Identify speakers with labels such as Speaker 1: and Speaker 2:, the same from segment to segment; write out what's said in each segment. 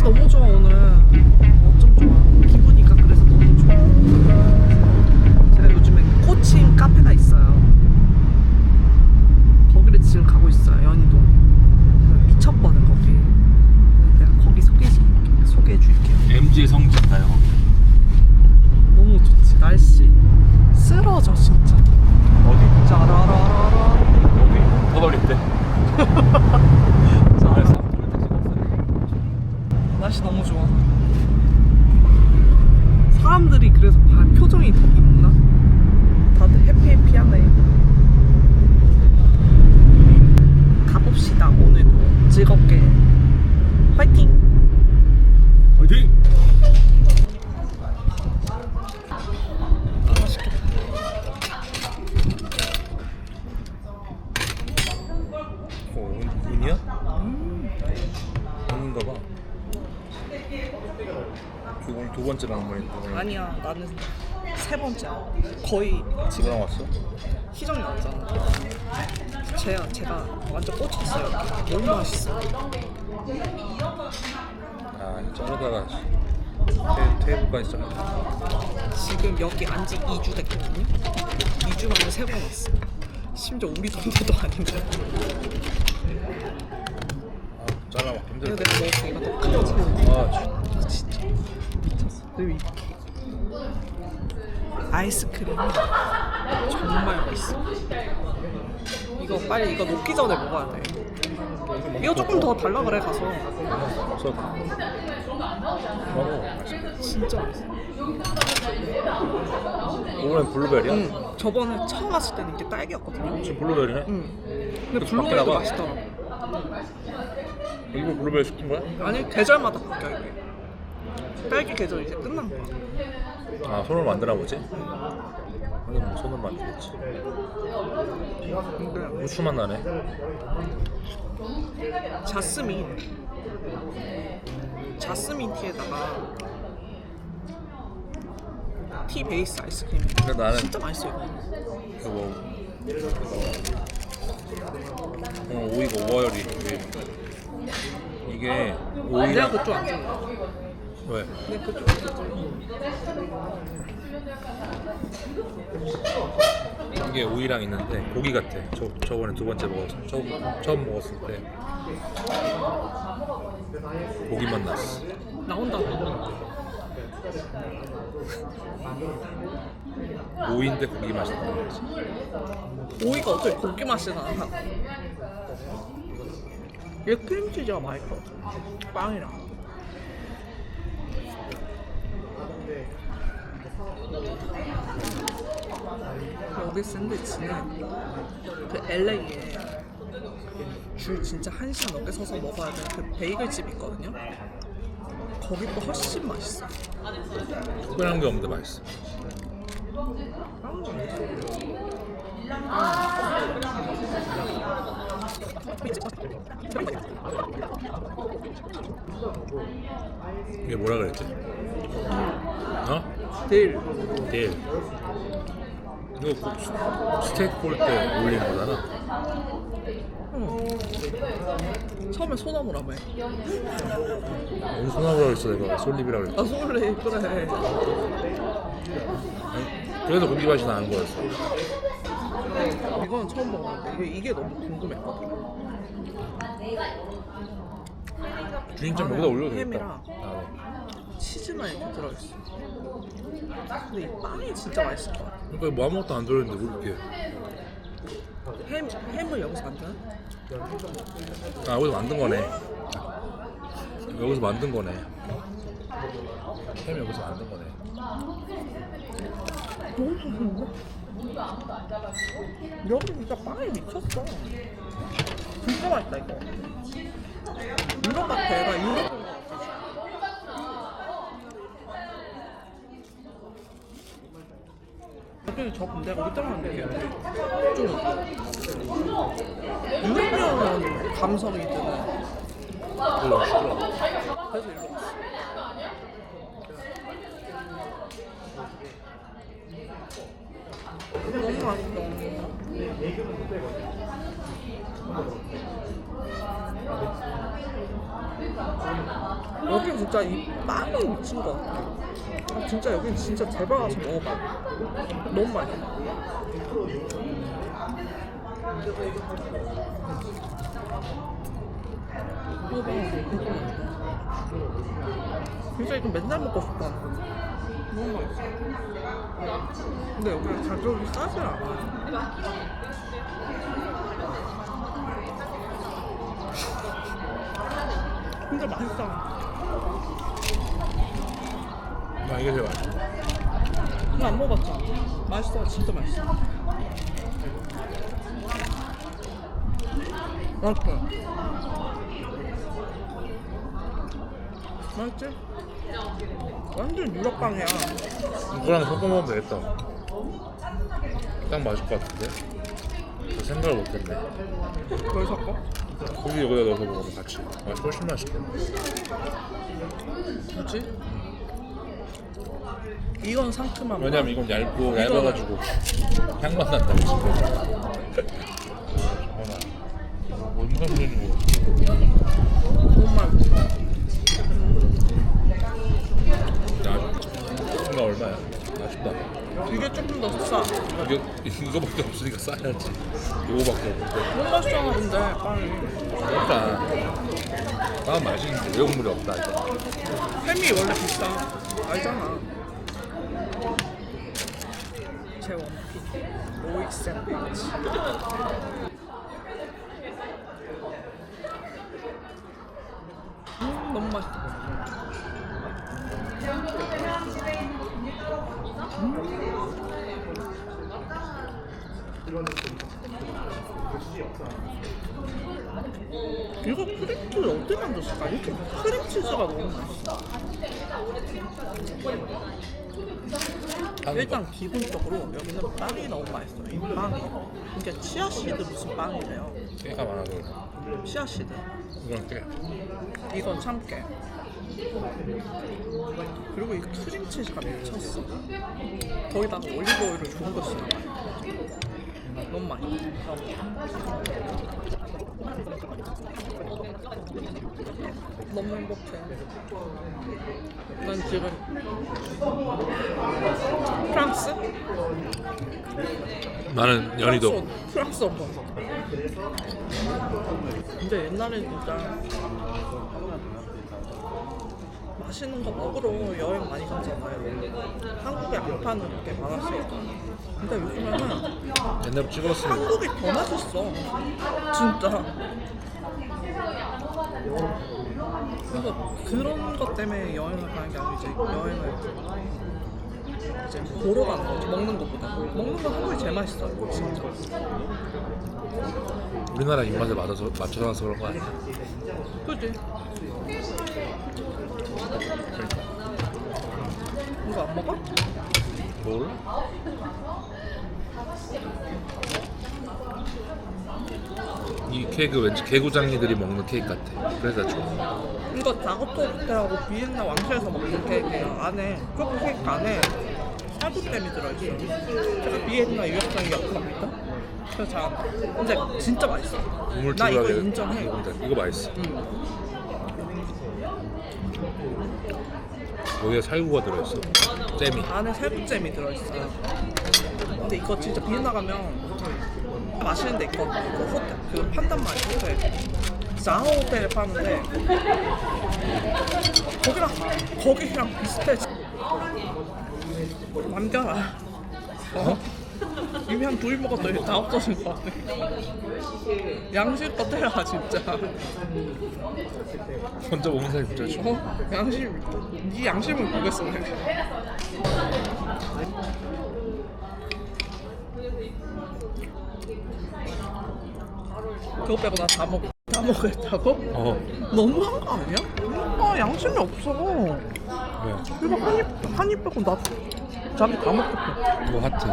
Speaker 1: 날씨 너무 좋아 오늘. 어쩜 좋아. 기분이가 그래서 너무 좋아. 제가 요즘에 코칭 카페가 있어요. 거기를 지금 가고 있어요. 연희동. 미쳤거든 거기. 그래서 내가 거기 소개해 소개해 줄게요.
Speaker 2: MG의 성지인가요?
Speaker 1: 너무 좋지 날씨. 쓰러져 진짜.
Speaker 2: 어디?
Speaker 1: 짜라라라라.
Speaker 2: 어디? 터널 때
Speaker 1: 짜라. 날씨 너무 좋아. 사람들이 그래서 바- 표정이 더 밝나? 다들 해피해피하네. 가봅시다 오늘도 즐겁게 화이팅!
Speaker 2: 어디?
Speaker 1: 맛있겠다.
Speaker 2: 어, 운이야? 운인가 봐. 두, 번- 두 번째랑 한번 했다.
Speaker 1: 아니야 나는 세 번째 거의 지금
Speaker 2: 누구랑 왔어?
Speaker 1: 희정이 왔잖아. 제가 제가 완전 꽂혔어요. 너무 맛있어.
Speaker 2: 아, 이거 자르다가 테, 테이블까지 자르
Speaker 1: 지금 여기 안지 2주 됐거든요. 2주 만에 세 번 왔어. 심지어 우리 동네도 아닌데.
Speaker 2: 아, 잘라 막
Speaker 1: 이거
Speaker 2: 힘들다.
Speaker 1: 내가 먹었으니까 더 새우.
Speaker 2: 아, 진-
Speaker 1: 아 진짜 미쳤어. 그리고 이 아이스크림이 정말 맛있어. 이거 빨리 이거 녹기 전에 먹어야 돼. 이거 조금 더 달라 그래 가서.
Speaker 2: 없어. 먹어. 맛있어.
Speaker 1: 진짜 맛있어.
Speaker 2: 이번엔 블루베리야?
Speaker 1: 응. 저번에 처음 왔을 때는 이게 딸기였거든요.
Speaker 2: 지금 블루베리네?
Speaker 1: 응. 근데 블루베리도
Speaker 2: 바뀌나 봐.
Speaker 1: 맛있더라 고.
Speaker 2: 일본 블루베리 시킨 거야?
Speaker 1: 아니 계절마다 바뀌어 이게. 딸기 계절 이제 끝난 거야.
Speaker 2: 아, 손으로 만드나 보지? 하긴 뭐 손으로 만들겠지.
Speaker 1: 근데
Speaker 2: 후추맛 나네.
Speaker 1: 자스민 자스민 티에다가 티 베이스 아이스크림
Speaker 2: 근데 나는
Speaker 1: 진짜 맛있어 이거
Speaker 2: 이거 뭐 어, 오이가 오어열이 이게
Speaker 1: 내가
Speaker 2: 오이랑
Speaker 1: 그쪽 안 좋아해
Speaker 2: 왜?
Speaker 1: 내가 그쪽 안 좋아해
Speaker 2: 이게 오이랑 있는데 고기 같아. 저 저번에 두 번째 먹었어. 처음 처음 먹었을 때 고기만 났어.
Speaker 1: 나온다고
Speaker 2: 오이인데 고기 맛이 거지.
Speaker 1: 오이가 어떻게 고기 맛이 나나 얘 크림치즈가 맛있거든 빵이랑 여기 샌드위치는 그 LA에 줄 진짜 한 시간 넘게 서서 먹어야 되는 그 베이글집 있거든요? 거기도 훨씬 맛있어
Speaker 2: 특별한 게 없는데 맛있어. 이게 뭐라 그랬지? 어?
Speaker 1: 딜
Speaker 2: 딜. 이거 꼭 스- 스테이크 구울 때 올리는 거잖아.
Speaker 1: 응. 처음에 소나무라며
Speaker 2: 오늘 소나무라 그랬어 내가 솔잎이라 그랬지.
Speaker 1: 아 소울레 그래
Speaker 2: 그래서 고기 맛이 나는 거였어.
Speaker 1: 이건 처음 먹었는데 이게, 이게 너무 궁금했거든 나는
Speaker 2: 여기다 올려도 되겠다.
Speaker 1: 햄이랑
Speaker 2: 아, 네.
Speaker 1: 치즈만 이렇게 들어있어 근데 이 빵이 진짜 맛있을 것 같아
Speaker 2: 그러니까 뭐 아무것도 안 들어있는데 왜 이렇게?
Speaker 1: 햄, 햄을 여기서 만드나?
Speaker 2: 아 여기서 만든 거네. 여기서 만든 거네. 햄 여기서 만든 거네.
Speaker 1: 너무 맛있는데? 여기 진짜 빵이 미쳤어. 진짜 맛있다 이거. 유럽 같아 얘가 유럽. 같아 나중에 저 근데 여기 들어갔는데 좀 유럽연 감성이
Speaker 2: 이거 맛있더라.
Speaker 1: 그래서 일로 왔어 너무 맛있어 여긴 진짜 이 빵이 미친 거 같아. 아, 진짜 여긴 진짜 제발 가서 먹어봐. 너무 맛있어. 이거. 진짜 이거 맨날 먹고 싶다. 너무 맛있어. 근데 여기 가격이 싸질 않아. 근데 맛있다.
Speaker 2: 나 이게 제일 맛있어.
Speaker 1: 이거 안 먹어봤잖아. 맛있어, 진짜 맛있어. 맛있어. 맛있지? 완전 유럽빵이야.
Speaker 2: 이거랑 섞어 먹으면 되겠다. 딱 맞을 것 같은데? 저 생각을 못했네.
Speaker 1: 뭘 섞어?
Speaker 2: 고기 여기다 넣어서 먹으면 같이. 아, 훨씬 맛있겠네.
Speaker 1: 뭐지? 이건 상큼한
Speaker 2: 왜냐면 이건 얇고 얇아가지고 향만 난다고 지금. 잠깐만. 뭔 상관이고?
Speaker 1: 맛. 너무 맛있어.
Speaker 2: 야, 순간 얼마야? 아쉽다.
Speaker 1: 이게 조금 더 싸.
Speaker 2: 이게 이거밖에 없으니까 싸야지. 이거밖에 없는데.
Speaker 1: 너무 맛있잖아, 근데 빵이.
Speaker 2: 그러니까 아 맛있는데 왜 국물이 없다 이거.
Speaker 1: 햄이 원래 비싸. 알잖아. 제 원픽. 오익 샌드위치. 음, 너무 맛있다. 이거 크림치즈 어떻게 만들었을까? 이렇게 크림치즈가 너무 맛있어. 일단 기본적으로 여기는 빵이 너무 맛있어요. 이 빵이. 이게 치아씨드 무슨 빵이래요.
Speaker 2: 많아서 그래.
Speaker 1: 치아씨드.
Speaker 2: 이건 깨.
Speaker 1: 이건 참깨. 그리고 이 크림치즈가 미쳤어. 거기다가 올리브오일을 좋은 거 쓰는 거야. 너무 맛있어. 너무 행복해. 난 지금 프랑스?
Speaker 2: 나는 연희도
Speaker 1: 프랑스 온 거야. 근데 옛날에 진짜 맛있는 거 먹으러 여행 많이 가잖아요. 한국에 안 파는 게 많았으니까. 근데 요즘에는
Speaker 2: 옛날에 찍었으면
Speaker 1: 한국이 더 맛있어. 진짜. 그래서 그런 것 때문에 여행을 가는 게 아니고 이제 여행을 이제 보러 가는 거지 먹는 것보다 먹는 건 한국이 제일 맛있어요 진짜
Speaker 2: 우리나라 입맛에 맞아서 맞춰서 그런 거 아니야?
Speaker 1: 그지? 이거 안 먹어?
Speaker 2: 몰라? 이 케이크 왠지 개구장이들이 먹는 케이크 같아. 그래서 좋아.
Speaker 1: 이거 호텔하고 비엔나 왕실에서 먹는 케이크예요 안에 초코 케이크 안에 살구잼이 들어있어 제가 비엔나 유학생이 였거든요 그래서 잘한다 근데 진짜 맛있어 나 이거 인정해
Speaker 2: 이거, 이거 맛있어.
Speaker 1: 응.
Speaker 2: 여기에 살구가 들어있어. 잼이.
Speaker 1: 안에 살구잼이 들어있어요. 근데 이거 진짜 비엔나 가면 맛있는 데 있거든. 그 호텔, 그 판단 말이야. 호텔. 자호 호텔에 파는데 거기랑 거기랑 비슷해. 남겨라. 어? 이미 한 두 입 먹었더니 다 없어진 것 같아. 양심껏 해라 진짜.
Speaker 2: 혼자 먹는 사람이 진짜 좋아.
Speaker 1: 어? 양심, 네 양심을 보겠어 내가. 그거 빼고 나 다 먹, 다 먹겠다고?
Speaker 2: 어.
Speaker 1: 너무한 거 아니야? 오빠 양심이 없어.
Speaker 2: 왜?
Speaker 1: 이거 한입 한입 빼고 나 자기 다 먹겠다.
Speaker 2: 이거 하트.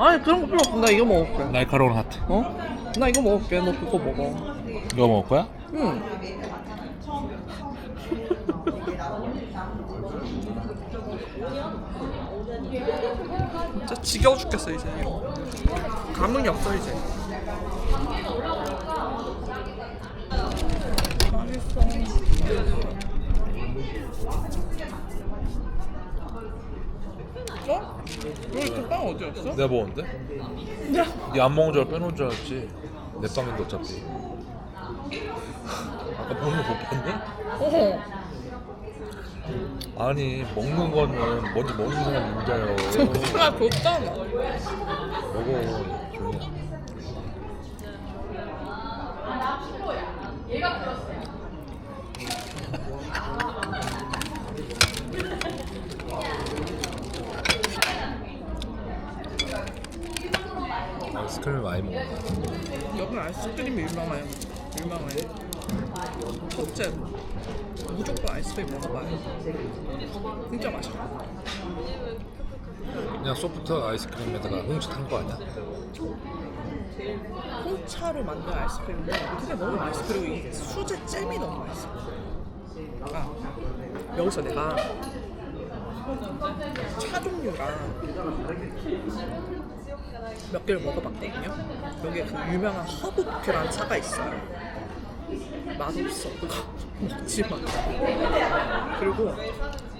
Speaker 1: 아니 그런 거 필요 없어. 나 이거 먹을게.
Speaker 2: 날카로운 하트.
Speaker 1: 어? 나 이거 먹을게. 너 그거 먹어.
Speaker 2: 이거 먹을 거야?
Speaker 1: 응. 진짜 지겨워 죽겠어 이제. 감흥이 없어 이제. 맛있어. 우리 그빵 어디였어?
Speaker 2: 내가 먹었는데? 니안 먹은 줄 알고 빼놓은 줄 알았지 내 빵인데 어차피 아까 먹는 거 못 봤니?
Speaker 1: 어허.
Speaker 2: 아니 먹는 거는 먼저 먹는 사람이 인자요
Speaker 1: 내가 줬잖아.
Speaker 2: 먹어 조용히 해. 아이스크림을 많이 먹는다
Speaker 1: 여기 아이스크림이 유명해. 유명해. 첫째, 무조건 아이스크림 먹어봐요. 진짜 맛있어.
Speaker 2: 그냥 소프트 아이스크림에다가 홍시 탄거 아니야?
Speaker 1: 홍차로 만든 아이스크림인데 되게 너무 맛있어. 그리고 이 수제 잼이 너무 맛있어. 아, 여기서 내가 차 종류랑 몇 개를 먹어봤거든요. 여기에 그 유명한 허브큐라는 차가 있어요. 맛없어. 그거 먹지 마. 그리고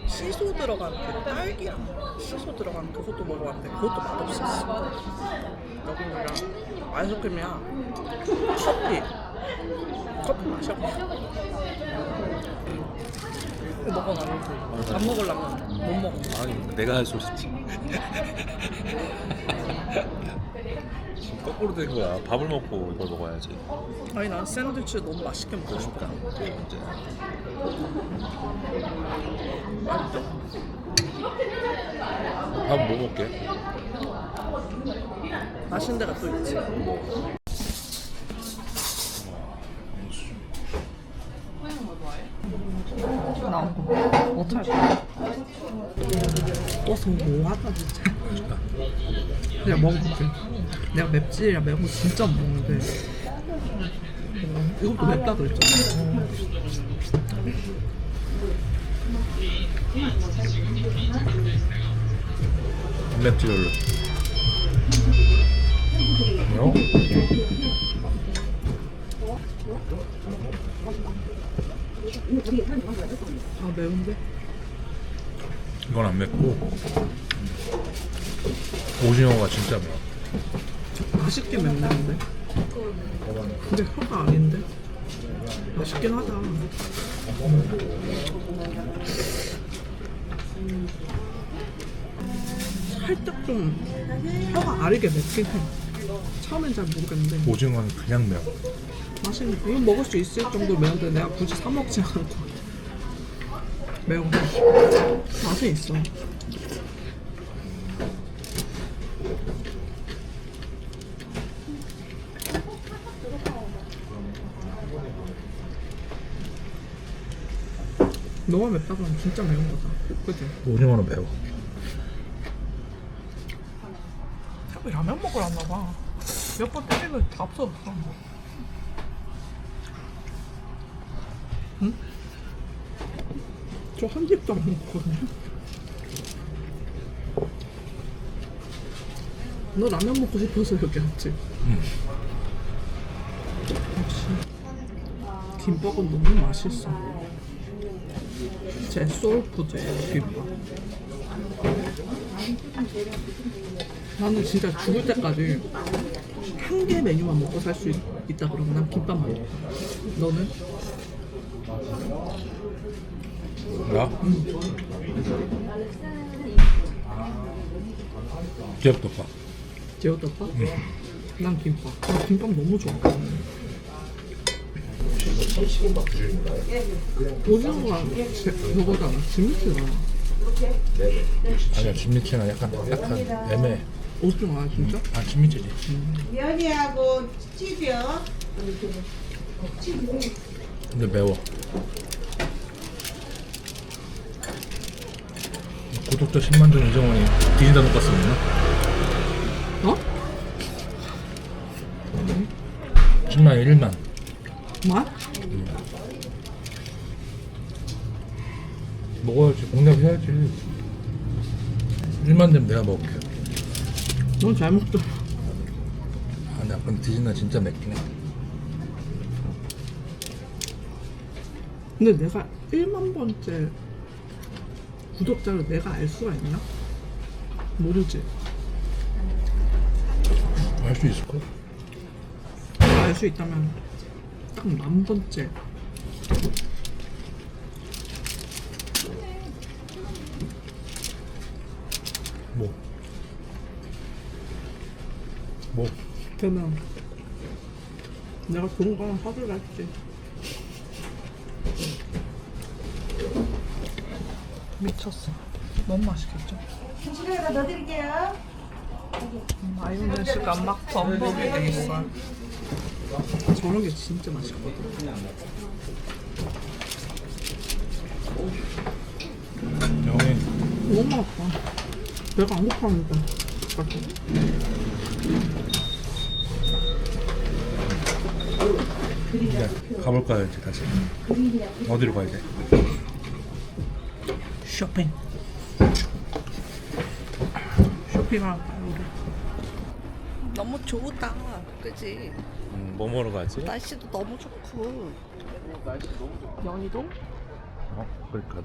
Speaker 1: 시소 들어간 그 딸기랑 시소 들어간 그것도 먹어봤는데 그것도 맛없었어. 여기는 그냥 아이스크림이랑 커피. 커피 마셔. 이거 먹어 나는 안 먹으려면 못 먹어.
Speaker 2: 아니 내가 할 소리지 지금 거꾸로 된 거야 밥을 먹고 이걸 먹어야지
Speaker 1: 아니 난 샌드위치 너무 맛있게 먹고 싶다.
Speaker 2: 그게 문제야
Speaker 1: 맛있어?
Speaker 2: 밥뭐 먹게?
Speaker 1: 맛있는 데가 또 있지. 나 거야? 떠서 뭐하다 진짜. 그냥 먹어볼게. 내가 맵찔이랑 매운 거 진짜 못 먹는데. 어, 이것도 맵다 그랬잖아.
Speaker 2: 안 맵지 별로 어?
Speaker 1: 아 매운데?
Speaker 2: 이건 안 맵고 오징어가 진짜 매워
Speaker 1: 맛있게 맵네 근데. 근데 혀가 아닌데? 맛있긴 하다. 살짝 좀 혀가 아리게 맵긴 해. 처음엔 잘 모르겠는데
Speaker 2: 오징어는 그냥 매워
Speaker 1: 맛있는 이건 먹을 수 있을 정도 매운데 내가 굳이 사 먹지 같아. 매운 거 맛은 있어. 너가 맵다 그러면 진짜 매운 거다. 그치?
Speaker 2: 오징어는 매워
Speaker 1: 자꾸 라면 먹으러 왔나 봐. 몇 번 때리고 다 없어졌어. 응? 저한 입도 안 먹거든요. 너 라면 먹고 싶어서 여기 왔지?
Speaker 2: 응.
Speaker 1: 역시 김밥은 너무 맛있어. 제 소울푸드예요, 김밥. 나는 진짜 죽을 때까지 한 개 메뉴만 먹고 살 수 있다 그러면 난 김밥 먹어. 너는?
Speaker 2: 나? 기엽덮밥
Speaker 1: 제어덮밥? 난 김밥. 나 김밥 너무 좋아. 오징어가 제- 그거잖아. 진미치잖아.
Speaker 2: 아니야 진미채는 약간 약간 애매해
Speaker 1: 오징어야 진짜?
Speaker 2: 아 진미채지
Speaker 3: 면이하고 찌려
Speaker 2: 근데 매워 구독자 10만 전 이정원이 디진다 돈가스 먹나?
Speaker 1: 어?
Speaker 2: 10만 1만
Speaker 1: 맛?
Speaker 2: 먹어야지 공략해야지 1만 되면 내가 먹을게
Speaker 1: 넌 잘 먹더라.
Speaker 2: 아 근데 아까 디진다 진짜 맵긴 해
Speaker 1: 근데 내가 1만 번째 구독자를 내가 알 수가 있나? 모르지.
Speaker 2: 할 수 있을까?
Speaker 1: 알 수 있다면 딱 만 번째
Speaker 2: 뭐? 뭐?
Speaker 1: 그러면 내가 좋은 거는 사줄라 했지 미쳤어 너무 맛있겠죠?
Speaker 3: 시간에다 넣어드릴게요.
Speaker 1: 마요네즈가 막 범벅이 돼 있어 저런 게 진짜 맛있거든
Speaker 2: 형이
Speaker 1: 너무 맛있다 배가 안 고파니까?
Speaker 2: 이제 가볼까요 이제 다시? 어디로 가야 돼?
Speaker 1: 쇼핑. 쇼핑할까요 우리? 너무 좋다. 그지?
Speaker 2: 음, 뭐 먹으러 가지?
Speaker 1: 날씨도 너무 좋고. 연희도
Speaker 2: 어? 그러니까.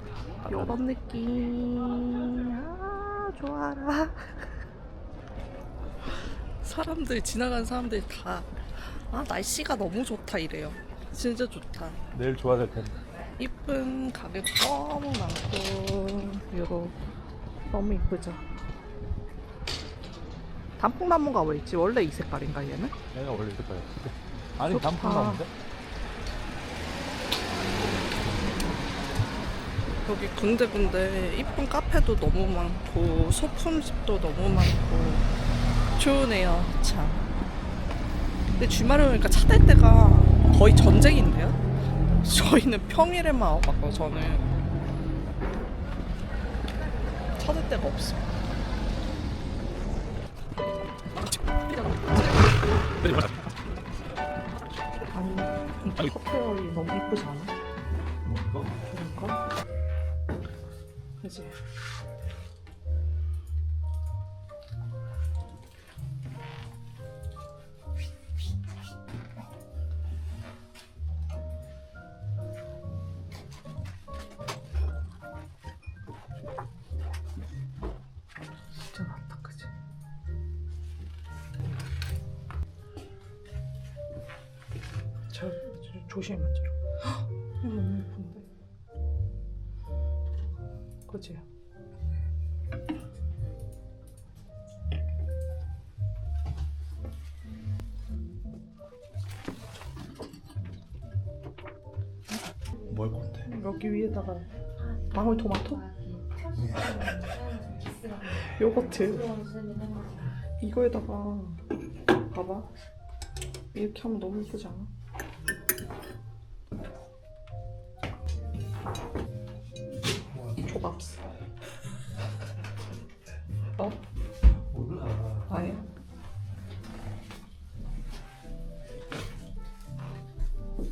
Speaker 1: 요런 느낌. 아 좋아라. 사람들 지나가는 사람들이 다아 날씨가 너무 좋다 이래요. 진짜 좋다.
Speaker 2: 내일 좋아질 텐데
Speaker 1: 이쁜 가격 너무 많고 요거 너무 이쁘죠 단풍나무가 왜 있지? 원래 이 색깔인가 얘는?
Speaker 2: 내가 원래 이렇게 봐요 아니
Speaker 1: 좋다.
Speaker 2: 단풍 나무인데?
Speaker 1: 여기 군데군데 이쁜 카페도 너무 많고 소품집도 너무 많고 좋으네요 참 근데 주말에 오니까 차댈 때가 거의 전쟁인데요? 저희는 평일에만 와봤고 저는 차댈 데가 없어 아니 이 커피얼이 너무 이쁘지 않아? 그럴까? 그지? 조심히 만져라. 이거 너무 예쁜데. 그지?
Speaker 2: 뭐 할 건데?
Speaker 1: 여기 위에다가 방울토마토? 요거트 이거에다가 봐봐 이렇게 하면 너무 예쁘지 않아?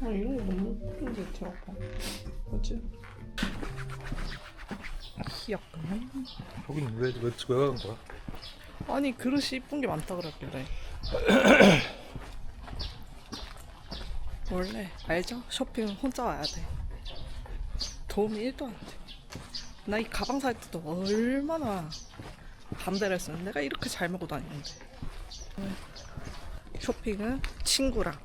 Speaker 1: 아 이런 거 너무 예쁜데 들어봐 그치? 귀엽네
Speaker 2: 거긴 왜, 왜, 왜 가는 거야?
Speaker 1: 아니 그릇이 이쁜 게 많다 그랬길래. 원래 알죠? 쇼핑은 혼자 와야 돼. 도움이 1도 안 돼 나 이 가방 살 때도 얼마나 반대를 했었는데 내가 이렇게 잘 메고 다니는데. 쇼핑은 친구랑